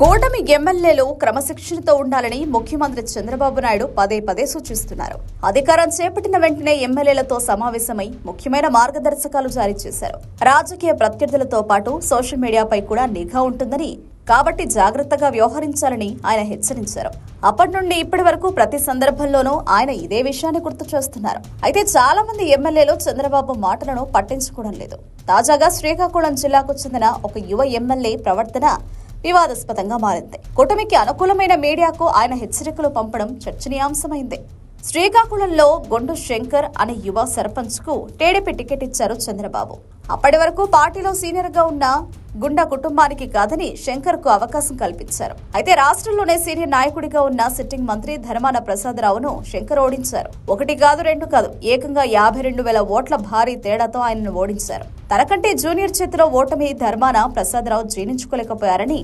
కూటమి ఎమ్మెల్యేలు క్రమశిక్షణతో ఉండాలని ముఖ్యమంత్రి చంద్రబాబు నాయుడు పదే పదే సూచిస్తున్నారు. అధికారం చేపట్టిన వెంటనే ఎమ్మెల్యేలతో సమావేశమై ముఖ్యమైన మార్గదర్శకాలు జారీ చేశారు. రాజకీయ ప్రత్యర్థులతో పాటు సోషల్ మీడియాపై కూడా నిఘా ఉంటుందని కాబట్టి జాగ్రత్తగా వ్యవహరించాలని ఆయన హెచ్చరించారు. అప్పటి నుండి ఇప్పటి వరకు ప్రతి సందర్భంలోనూ ఆయన ఇదే విషయాన్ని గుర్తు చేస్తున్నారు. అయితే చాలా మంది ఎమ్మెల్యేలు చంద్రబాబు మాటలను పట్టించుకోవడం లేదు. తాజాగా శ్రీకాకుళం జిల్లాకు చెందిన ఒక యువ ఎమ్మెల్యే ప్రవర్తన వివాదాస్పదంగా మారింది. కూటమికి అనుకూలమైన మీడియాకు ఆయన హెచ్చరికలు పంపడం చర్చనీయాంశమైంది. శ్రీకాకుళంలో గొండు శంకర్ అనే యువ సర్పంచ్కు టీడీపీ టికెట్ ఇచ్చారు చంద్రబాబు. అప్పటి వరకు పార్టీలో సీనియర్గా ఉన్న గుండా కుటుంబానికి కాదని శంకర్కు అవకాశం కల్పించారు. అయితే రాష్ట్రంలోనే సీనియర్ నాయకుడిగా ఉన్న సిట్టింగ్ మంత్రి ధర్మాన ప్రసాదరావును శంకర్ ఓడించారు. ఒకటి కాదు రెండు కాదు ఏకంగా యాభై రెండు వేల ఓట్ల భారీ తేడాతో ఆయనను ఓడించారు. తనకంటే జూనియర్ చేతిలో ఓటమి ధర్మాన ప్రసాదరావు జీర్ణించుకోలేకపోయారని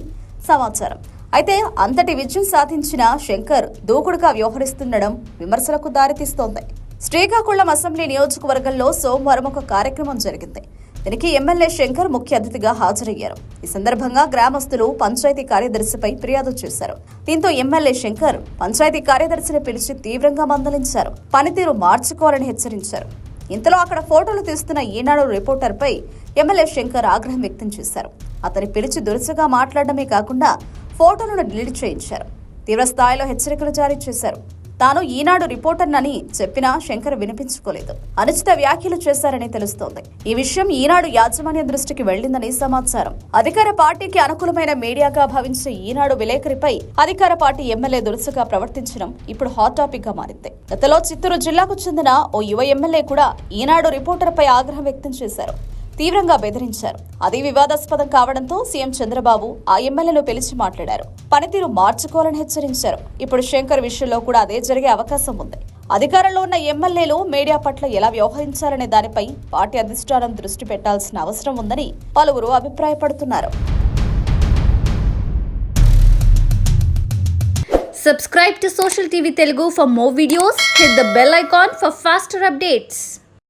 సమాచారం. అయితే అంతటి విజయం సాధించిన శంకర్ దూకుడుగా వ్యవహరిస్తుండడం విమర్శలకు దారితీస్తోంది. శ్రీకాకుళం అసెంబ్లీ నియోజకవర్గంలో సోమవారం ఒక కార్యక్రమం జరిగింది. దీనికి ఎమ్మెల్యే శంకర్ ముఖ్య అతిథిగా హాజరయ్యారు. ఈ సందర్భంగా గ్రామస్తులు పంచాయతీ కార్యదర్శిపై ఫిర్యాదు చేశారు. దీంతో ఎమ్మెల్యే శంకర్ పంచాయతీ కార్యదర్శిని పిలిచి తీవ్రంగా మందలించారు. పనితీరు మార్చుకోవాలని హెచ్చరించారు. ఇంతలో అక్కడ ఫోటోలు తీస్తున్న ఈనాడు రిపోర్టర్పై ఎమ్మెల్యే శంకర్ ఆగ్రహం వ్యక్తం చేశారు. అతని పిలిచి దురుసుగా మాట్లాడడమే కాకుండా ఫోటోలను డిలీట్ చేయించారు. తీవ్ర స్థాయిలో హెచ్చరికలు జారీ చేశారు. తాను ఈనాడు రిపోర్టర్నని చెప్పినా శంకర్ వినిపించుకోలేదు. అనుచిత వ్యాఖ్యలు చేశారని తెలుస్తోంది. ఈ విషయం ఈనాడు యాజమాన్య దృష్టికి వెళ్ళిందని సమాచారం. అధికార పార్టీకి అనుకూలమైన మీడియాగా భావించే ఈనాడు విలేకరిపై అధికార పార్టీ ఎమ్మెల్యే దురుసుగా ప్రవర్తించడం ఇప్పుడు హాట్ టాపిక్గా మారింది. గతలో చిత్తూరు జిల్లాకు చెందిన ఓ యువ ఎమ్మెల్యే కూడా ఈనాడు రిపోర్టర్పై ఆగ్రహం వ్యక్తం చేశారు. తీవ్రంగా బెదిరించారు. అది వివాదాస్పదం కావడంతో సీఎం చంద్రబాబు ఆ ఎమ్మెల్యేను పిలిచి మాట్లాడారు. పనితీరు మార్చుకోవాలని హెచ్చరించారు. ఇప్పుడు శంకర్ విషయంలో కూడా అదే జరిగే అవకాశం ఉంది. అధికారంలో ఉన్న ఎమ్మెల్యేలు మీడియా పట్ల ఎలా వ్యవహరించాలనే దానిపై పార్టీ అధిష్టానం దృష్టి పెట్టాల్సిన అవసరం ఉందని పలువురు అభిప్రాయపడుతున్నారు. Subscribe to social TV Telugu for more videos hit the bell icon for faster updates